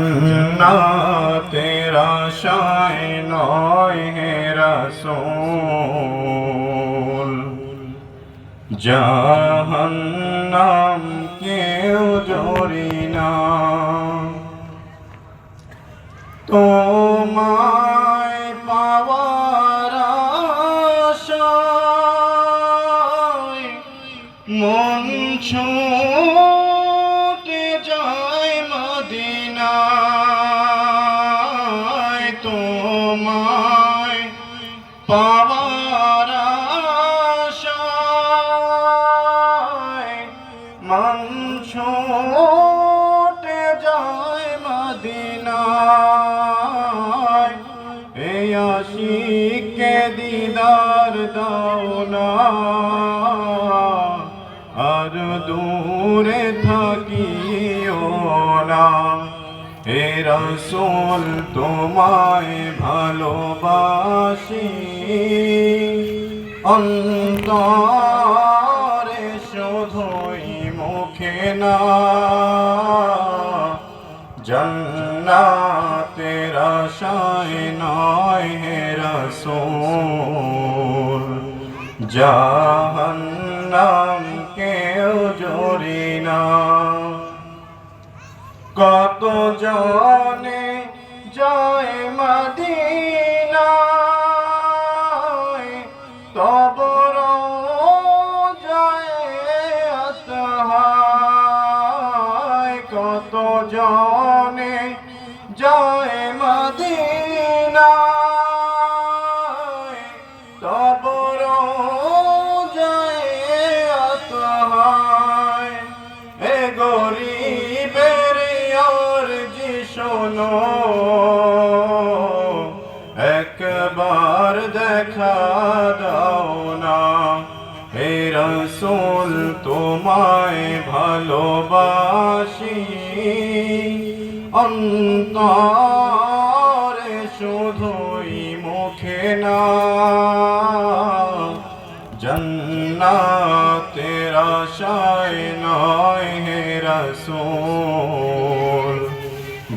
না তেরা শায় নয় হে রসূল। জাহান্নাম কেউ জরি না। তোমায় পাওয়ার আশায় মন ছুটে যায় মদিনায় তোমায় পাওয়ার আশায় মন ছুটে যায় মদিনায়। এই আশিকে দিদার দাও না। আর দূরে থাকিও না। হে রসুল, তোমায় ভালোবাসি। অন্তরে শুধুই মুখে না, জন্নাতের আশায় নয় হে রসুল। জাহান্নাম কেউ জরি না। কত জনে যায় মদিনায় তবর অর্জি শোনো একবার দেখা দাও না। রসুল তোমায় ভালোবাসি। অন্তরে শুধুই মুখে না জন্নাতের আশায় নয় হে রসুল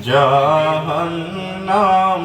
জাহান্নাম